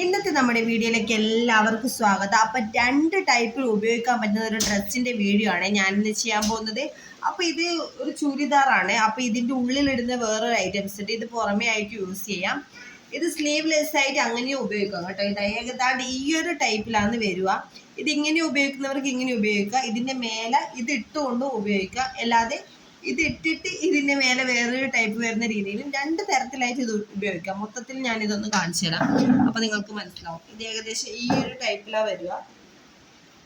ഇന്നത്തെ നമ്മുടെ വീഡിയോയിലേക്ക് എല്ലാവർക്കും സ്വാഗതം. അപ്പം രണ്ട് ടൈപ്പിൽ ഉപയോഗിക്കാൻ പറ്റുന്ന ഒരു ഡ്രസ്സിന്റെ വീഡിയോ ആണ് ഞാൻ ഞാനിന്ന് ചെയ്യാൻ പോകുന്നത്. അപ്പോൾ ഇത് ഒരു ചുരിദാറാണ്. അപ്പോൾ ഇതിന്റെ ഉള്ളിലിടുന്ന വേറൊരു ഐറ്റംസ് ഉണ്ട്. ഇത് പുറമേ ആയിട്ട് യൂസ് ചെയ്യാം. ഇത് സ്ലീവ്ലെസ് ആയിട്ട് അങ്ങനെയും ഉപയോഗിക്കാം കേട്ടോ. ഇത് ഏകദാണ്ട് ഈ ഒരു ടൈപ്പിലാണ് വരിക. ഇത് ഇങ്ങനെ ഉപയോഗിക്കുന്നവർക്ക് ഇങ്ങനെ ഉപയോഗിക്കാം. ഇതിന്റെ മേലെ ഇത് ഇട്ടുകൊണ്ട് ഉപയോഗിക്കാം. അല്ലാതെ ഇത് ഇട്ടിട്ട് ഇതിന്റെ മേലെ വേറൊരു ടൈപ്പ് വരുന്ന രീതിയിൽ രണ്ട് തരത്തിലായിട്ട് ഇത് ഉപയോഗിക്കാം. മൊത്തത്തിൽ ഞാൻ ഇതൊന്ന് കാണിച്ചു തരാം. അപ്പൊ നിങ്ങൾക്ക് മനസ്സിലാവും. ഇത് ഏകദേശം ഈ ഒരു ടൈപ്പിലാ വരിക.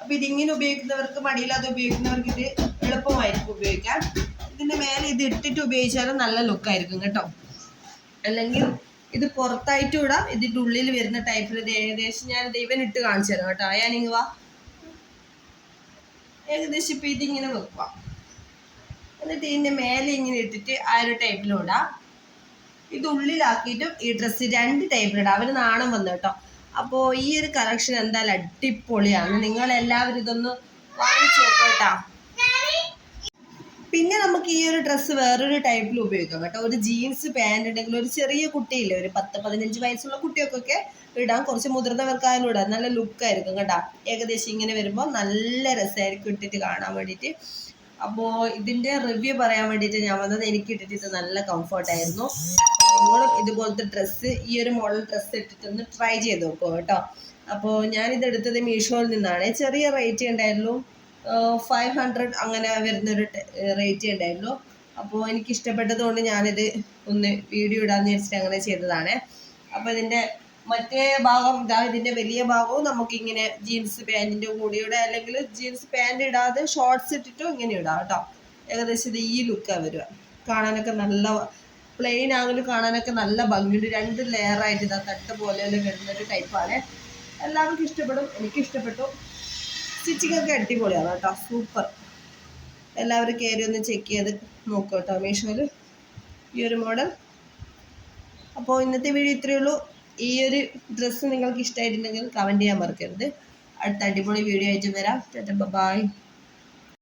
അപ്പൊ ഇതിങ്ങനെ ഉപയോഗിക്കുന്നവർക്ക് മടിയില്ലാതെ ഉപയോഗിക്കുന്നവർക്ക് ഇത് എളുപ്പമായിരിക്കും ഉപയോഗിക്കാൻ. ഇതിന്റെ മേലെ ഇത് ഇട്ടിട്ട് ഉപയോഗിച്ചാലും നല്ല ലുക്ക് ആയിരിക്കും കേട്ടോ. അല്ലെങ്കിൽ ഇത് പുറത്തായിട്ട് ഇടാം. ഇതിന്റെ ഉള്ളിൽ വരുന്ന ടൈപ്പിൽ ഇത് ഏകദേശം ഞാൻ ദൈവൻ ഇട്ട് കാണിച്ചു തരാം കേട്ടോ. ഞാനിങ്ങ് വാ. ഏകദേശം ഇപ്പൊ ഇതിങ്ങനെ വെക്കുക എന്നിട്ട് ഇതിന്റെ മേലെ ഇങ്ങനെ ഇട്ടിട്ട് ആ ഒരു ടൈപ്പിലിടാം ഇത് ഉള്ളിലാക്കിയിട്ടും ഈ ഡ്രസ്സ് രണ്ട് ടൈപ്പിലിടാം അവർ നാണം വന്നു കേട്ടോ. അപ്പോൾ ഈ ഒരു കളക്ഷൻ എന്തായാലും അടിപൊളിയാണ്. നിങ്ങൾ എല്ലാവരും ഇതൊന്ന് വാങ്ങിച്ചു നോക്കാം കേട്ടോ. പിന്നെ നമുക്ക് ഈ ഒരു ഡ്രസ്സ് വേറൊരു ടൈപ്പിൽ ഉപയോഗിക്കാം കേട്ടോ. ഒരു ജീൻസ് പാന്റ് ഉണ്ടെങ്കിൽ ഒരു ചെറിയ കുട്ടിയില്ലേ ഒരു പത്ത് പതിനഞ്ച് വയസ്സുള്ള കുട്ടികൾക്കൊക്കെ ഇടാം. കുറച്ച് മുതിർന്നവർക്കായാലും ഇടാം. നല്ല ലുക്കായിരിക്കും കേട്ടോ. ഏകദേശം ഇങ്ങനെ വരുമ്പോൾ നല്ല രസമായിരിക്കും ഇട്ടിട്ട് കാണാൻ വേണ്ടിയിട്ട്. അപ്പോൾ ഇതിന്റെ റിവ്യൂ പറയാൻ വേണ്ടിയിട്ട് ഞാൻ വന്നത് എനിക്ക് ഇട്ടിട്ട് നല്ല കംഫർട്ടായിരുന്നു നിങ്ങളും ഇതുപോലത്തെ ഡ്രസ്സ് ഈ ഒരു മോഡൽ ഡ്രസ്സ് ഇട്ടിട്ടൊന്ന് ട്രൈ ചെയ്ത് നോക്കുക കേട്ടോ. അപ്പോൾ ഞാനിത് എടുത്തത് മീഷോയിൽ നിന്നാണ്. ചെറിയ റേറ്റ് ഉണ്ടായിരുന്നു. ഫൈവ് ഹൺഡ്രഡ് അങ്ങനെ വരുന്നൊരു റേറ്റ് ഉണ്ടായിരുന്നു. അപ്പോൾ എനിക്ക് ഇഷ്ടപ്പെട്ടത് കൊണ്ട് ഞാനിത് ഒന്ന് വീഡിയോ ഇടാന്ന് വെച്ചിട്ട് അങ്ങനെ ചെയ്തതാണ്. അപ്പോൾ ഇതിന്റെ മറ്റേ ഭാഗം ഇതാ ഇതിന്റെ വലിയ ഭാഗവും നമുക്ക് ഇങ്ങനെ ജീൻസ് പാന്റിന്റെ കൂടിയുടെ അല്ലെങ്കിൽ ജീൻസ് പാന്റ് ഇടാതെ ഷോർട്സ് ഇട്ടിട്ടും ഇങ്ങനെ ഇടാം കേട്ടോ. ഏകദേശം ഈ ലുക്കാണ് വരിക. കാണാനൊക്കെ നല്ല പ്ലെയിൻ ആണെങ്കിലും കാണാനൊക്കെ നല്ല ഭംഗിയുണ്ട്. രണ്ട് ലെയറായിട്ട് ഇതാ തട്ട് പോലെ വരുന്നൊരു ടൈപ്പാണ് എല്ലാവർക്കും ഇഷ്ടപ്പെടും. എനിക്ക് ഇഷ്ടപ്പെട്ടു. സ്റ്റിച്ചിങ് ഒക്കെ അടിപൊളിയാണ് കേട്ടോ. സൂപ്പർ എല്ലാവരും കയറി ഒന്ന് ചെക്ക് ചെയ്ത് നോക്കൂ കേട്ടോ മീഷോയിൽ ഈ ഒരു മോഡൽ അപ്പോൾ ഇന്നത്തെ വീഡിയോ ഇത്രയേ ഉള്ളൂ. ഈ ഒരു ഡ്രസ്സ് നിങ്ങൾക്ക് ഇഷ്ടമായിട്ടുണ്ടെങ്കിൽ കമന്റ് ചെയ്യാൻ മറക്കരുത്. അടുത്ത അടിപൊളി വീഡിയോ ആയിട്ട് വരാം. ബൈ